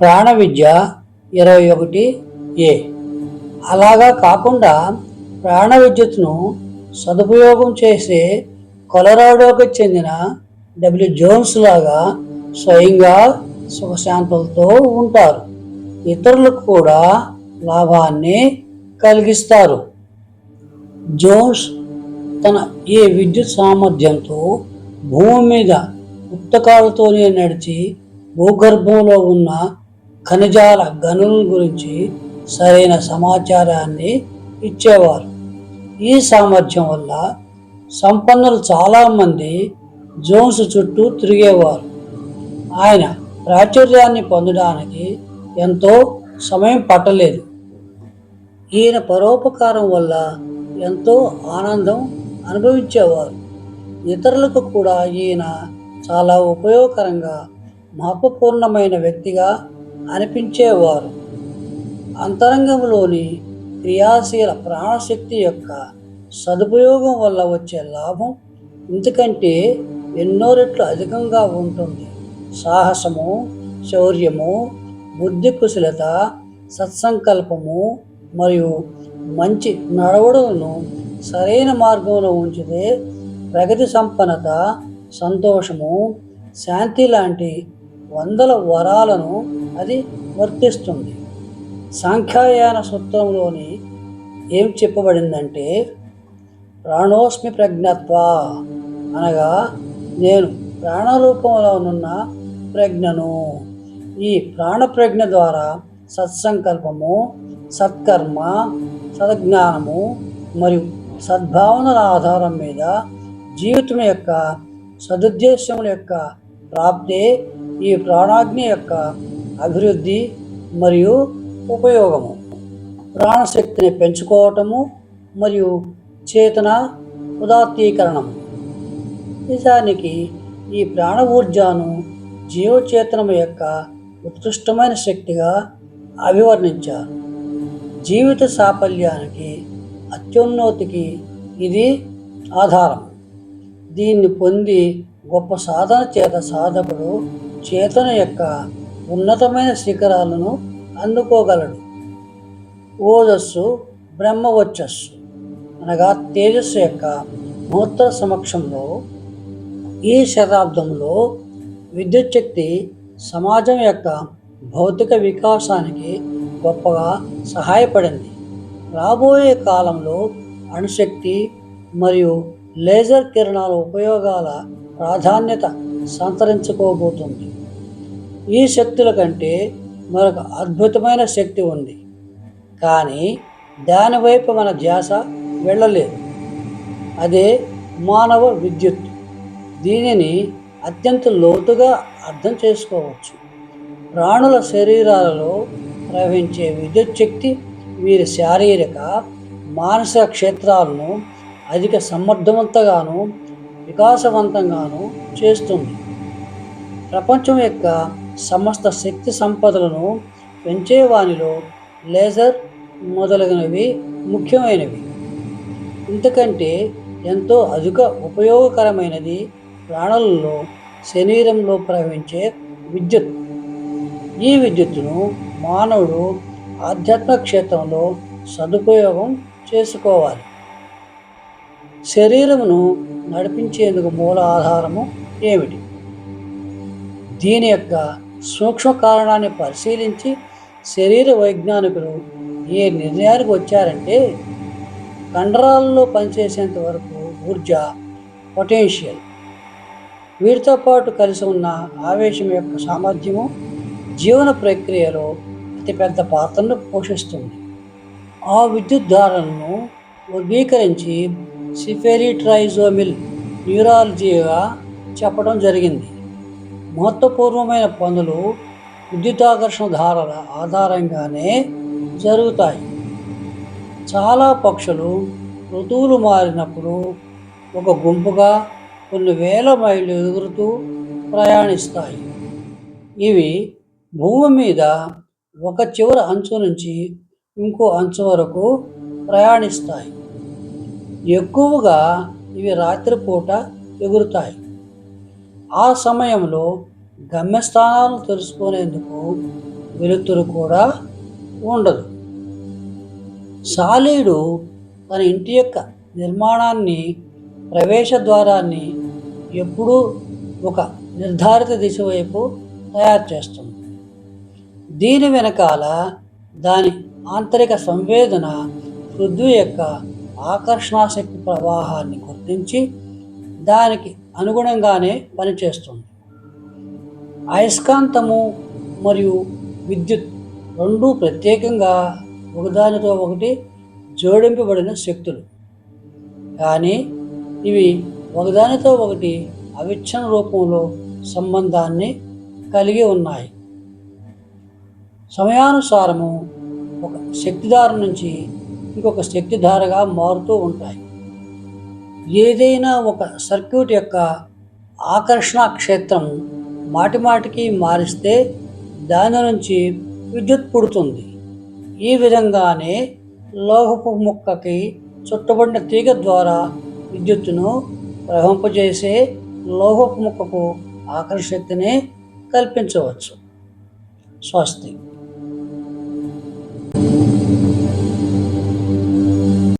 ప్రాణ విద్య ఇరవై ఒకటి ఏ. అలాగా కాకుండా ప్రాణ విద్యుత్ను సదుపయోగం చేసే కొలరాడోకి చెందిన డబ్ల్యూ జోన్స్ లాగా స్వయంగా సుఖశాంతులతో ఉంటారు. ఇతరులకు కూడా లాభాన్ని కలిగిస్తారు. జోన్స్ తన ఈ విద్యుత్ సామర్థ్యంతో భూమి మీద పుస్తకాలతోనే నడిచి భూగర్భంలో ఉన్న ఖనిజాల గనుల గురించి సరైన సమాచారాన్ని ఇచ్చేవారు. ఈ సామర్థ్యం వల్ల సంపన్నులు చాలామంది జోన్స్ చుట్టూ తిరిగేవారు. ఆయన ప్రాచుర్యాన్ని పొందడానికి ఎంతో సమయం పట్టలేదు. ఈయన పరోపకారం వల్ల ఎంతో ఆనందం అనుభవించేవారు. ఇతరులకు కూడా ఈయన చాలా ఉపయోగకరంగా మహత్వపూర్ణమైన వ్యక్తిగా అనిపించేవారు. అంతరంగంలోని క్రియాశీల ప్రాణశక్తి యొక్క సదుపయోగం వల్ల వచ్చే లాభం ఇంతకంటే ఎన్నో రెట్లు అధికంగా ఉంటుంది. సాహసము శౌర్యము బుద్ధి కుశలత సత్సంకల్పము మరియు మంచి నడవడులను సరైన మార్గంలో ఉంచితే ప్రగతి సంపన్నత సంతోషము శాంతి లాంటి వందల వరాలను అది వర్తిస్తుంది. సాంఖ్యాయాన సూత్రంలోని ఏం చెప్పబడిందంటే ప్రాణోస్మి ప్రజ్ఞత్వ అనగా నేను ప్రాణరూపంలోనున్న ప్రజ్ఞను. ఈ ప్రాణప్రజ్ఞ ద్వారా సత్సంకల్పము సత్కర్మ సద్జ్ఞానము మరియు సద్భావనల ఆధారం మీద జీవితం యొక్క సదుద్దేశముల యొక్క ప్రాప్తే ఈ ప్రాణాగ్ని యొక్క అభివృద్ధి మరియు ఉపయోగము. ప్రాణశక్తిని పెంచుకోవటము మరియు చేతన ఉదాత్తీకరణము. నిజానికి ఈ ప్రాణ ఊర్జాను జీవచేతనము యొక్క ఉత్కృష్టమైన శక్తిగా అభివర్ణించారు. జీవిత సాఫల్యానికి అత్యున్నతికి ఇది ఆధారం. దీన్ని పొంది గొప్ప సాధన చేత సాధకుడు చేతన యొక్క ఉన్నతమైన శిఖరాలను అందుకోగలడు. ఓజస్సు బ్రహ్మవచ్చస్సు అనగా తేజస్సు యొక్క మహోత్తర సమక్షంలో ఈ శతాబ్దంలో విద్యుత్ శక్తి సమాజం యొక్క భౌతిక వికాసానికి గొప్పగా సహాయపడింది. రాబోయే కాలంలో అణుశక్తి మరియు లేజర్ కిరణాల ఉపయోగాల ప్రాధాన్యత సంతరించుకోబోతుంది. ఈ శక్తుల కంటే మరొక అద్భుతమైన శక్తి ఉంది. కానీ దానివైపు మన ధ్యాస వెళ్ళలేదు. అదే మానవ విద్యుత్. దీనిని అత్యంత లోతుగా అర్థం చేసుకోవచ్చు. ప్రాణుల శరీరాలలో ప్రవహించే విద్యుత్ శక్తి వీరి శారీరక మానసిక క్షేత్రాలను అధిక సమర్థవంతగానూ వికాసవంతంగాను చేస్తుంది. ప్రపంచం యొక్క సమస్త శక్తి సంపదలను పెంచేవానిలో లేజర్ మొదలగునవి ముఖ్యమైనవి. ఇంతకంటే ఎంతో అధిక ఉపయోగకరమైనది ప్రాణులలో శరీరంలో ప్రవహించే విద్యుత్. ఈ విద్యుత్తును మానవుడు ఆధ్యాత్మ క్షేత్రంలో సదుపయోగం చేసుకోవాలి. శరీరమును నడిపించేందుకు మూల ఆధారము ఏమిటి? దీని యొక్క సూక్ష్మ కారణాన్ని పరిశీలించి శరీర వైజ్ఞానికులు ఏ నిర్ణయానికి వచ్చారంటే కండరాల్లో పనిచేసేంత వరకు ఊర్జ పొటెన్షియల్. వీటితో పాటు కలిసి ఉన్న ఆవేశం యొక్క సామర్థ్యము జీవన ప్రక్రియలో అతిపెద్ద పాత్రను పోషిస్తుంది. ఆ విద్యుత్ ధారలను వర్గీకరించి సిఫెరిట్రైజోమిల్ న్యూరాలజీగా చెప్పడం జరిగింది. మహత్వపూర్వమైన పనులు విద్యుతాకర్షణ ధారల ఆధారంగానే జరుగుతాయి. చాలా పక్షులు ఋతువులు మారినప్పుడు ఒక గుంపుగా కొన్ని వేల మైళ్ళు ఎగురుతూ ప్రయాణిస్తాయి. ఇవి భూమి మీద ఒక చివరి అంచు నుంచి ఇంకో అంచు వరకు ప్రయాణిస్తాయి. ఎక్కువగా ఇవి రాత్రిపూట ఎగురుతాయి. ఆ సమయంలో గమ్యస్థానాలను తెలుసుకునేందుకు వెలుతురు కూడా ఉండదు. సాలీడు తన ఇంటి యొక్క నిర్మాణాన్ని ప్రవేశ ద్వారాన్ని ఎప్పుడూ ఒక నిర్ధారిత దిశ వైపు తయారు చేస్తుంది. దీని వెనకాల దాని ఆంతరిక సంవేదన పృథ్వీ యొక్క ఆకర్షణాశక్తి ప్రవాహాన్ని గుర్తించి దానికి అనుగుణంగానే పనిచేస్తుంది. అయస్కాంతము మరియు విద్యుత్ రెండూ ప్రత్యేకంగా ఒకదానితో ఒకటి జోడింపబడిన శక్తులు. కానీ ఇవి ఒకదానితో ఒకటి అవిచ్ఛన రూపంలో సంబంధాన్ని కలిగి ఉన్నాయి. సమయానుసారము ఒక శక్తిదారు నుంచి ఇంకొక శక్తిధారగా మారుతూ ఉంటాయి. ఏదైనా ఒక సర్క్యూట్ యొక్క ఆకర్షణ క్షేత్రం మాటిమాటికి మారిస్తే దాని నుంచి విద్యుత్ పుడుతుంది. ఈ విధంగానే లోహపు ముక్కకి చుట్టబడిన తీగ ద్వారా విద్యుత్తును ప్రవహింపజేసే లోహపు ముక్కకు ఆకర్షక్తిని కల్పించవచ్చు. స్వస్తి.